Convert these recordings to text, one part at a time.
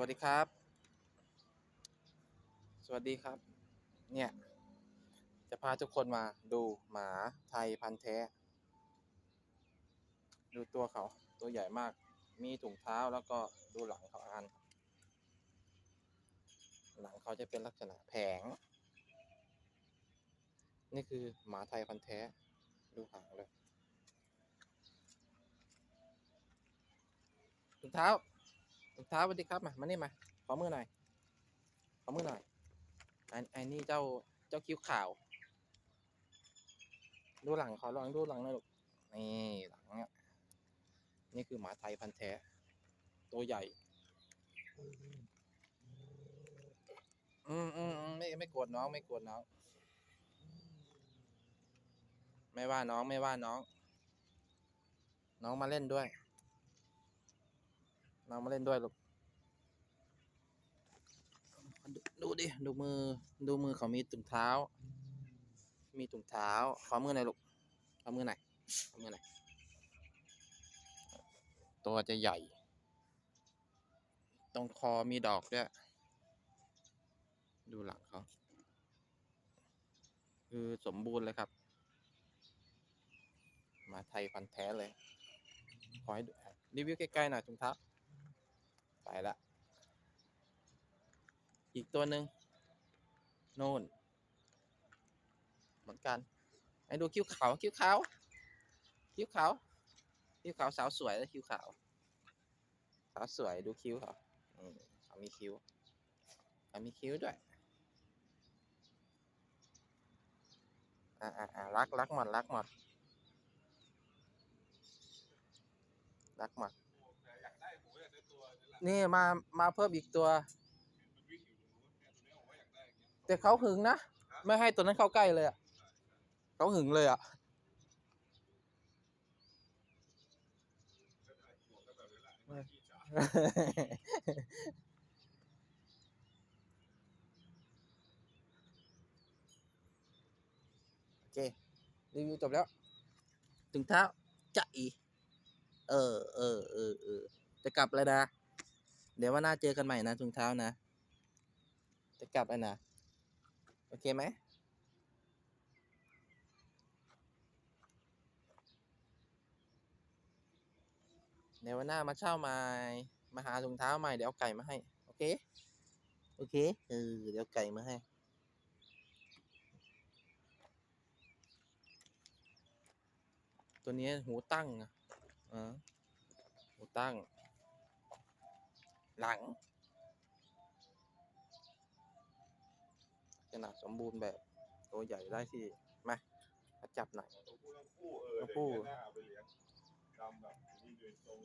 วัสดีครับ สวัสดีครับ เนี่ย จะพาทุกคนมาดูหมาไทยพันธุ์แท้ ดูตัวเขาตัวใหญ่มาก มีถุงเท้าแล้วก็ดูหลังเขาอัน หลังเขาจะเป็นลักษณะแผง นี่คือหมาไทยพันธุ์แท้ ดูหางเลยถุงเท้า เท้าสวัสดีครับมามานี่มาขอมือหน่อยขอมือหน่อยอันอันนี้เจ้าเจ้าคิ้วขาว ดูหลังขาลองดูหลังหน่อยลูกนี่หลังเนี่ยนี่คือหมาไทยพันธุ์แท้ ตัวใหญ่ อืมอืมอืมไม่ไม่โกรธน้อง ไม่โกรธน้อง ไม่ว่าน้องไม่ว่าน้อง น้องมาเล่นด้วย น้องมาเล่นด้วยลูกดูดิ ดูมือ ดูมือเขามีถุงเท้า มีถุงเท้า ขอมือหน่อยลูก ขอมือหน่อย ขอมือหน่อย ตัวจะใหญ่ ตรงคอมีดอกด้วย ดูหลังเขา คือสมบูรณ์เลยครับ มาไทยพันธุ์แท้เลย ขอให้ดูรีวิวใกล้ๆหน่อยถุงเท้า ไปละ อีกตัวหนึ่งโน่น เหมือนกันให้ดูคิ้วขาวคิ้วขาวคิ้วขาวคิ้วขาวสาวสวยแล้วคิ้วขาวสาวสวยดูคิ้วเขาอืมเขามีคิ้วเขามีคิ้วด้วยอ่าอ่าอ่ารักรักหมดรักหมดรักหมด นี่มามาเพิ่มอีกตัว แต่เขาหึงนะ ไม่ให้ตัวนั้นเข้าใกล้เลยอะเขาหึงเลยอะโอเค รีวิวจบแล้ว ถึงเท้าจะอี เออเออเออเออจะกลับแล้วนะ เดี๋ยวว่าหน้าเจอกันใหม่นะถุงเท้านะ จะกลับแล้วนะ โอเคไหมเดี๋ยววันหน้ามาเช่าใหม่มาหาถุงเท้าใหม่เดี๋ยวเอาไก่มาให้ โอเค โอเค เออ เดี๋ยวไก่มาให้ ตัวนี้หูตั้งนะอ่าหูตั้ง หลังขนาดสมบูรณ์แบบตัวใหญ่ได้ที่มามาจับหน่อยตัวผู้ทั้งคู่เออตัวผู้เดี๋ยวหน้าเอาไปเลี้ยงดำแบบนี้โดยตรง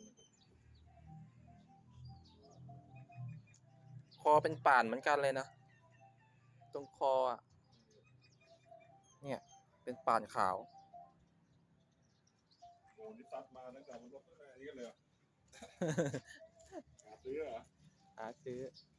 คอเป็นป่านเหมือนกันเลยนะ ตรงคออะเนี่ย เป็นป่านขาวโอ้นี่ซัดมาตั้งแต่มันก็แค่นี้กันเลยเหรอหา ซื้อเหรอหาซื้อเ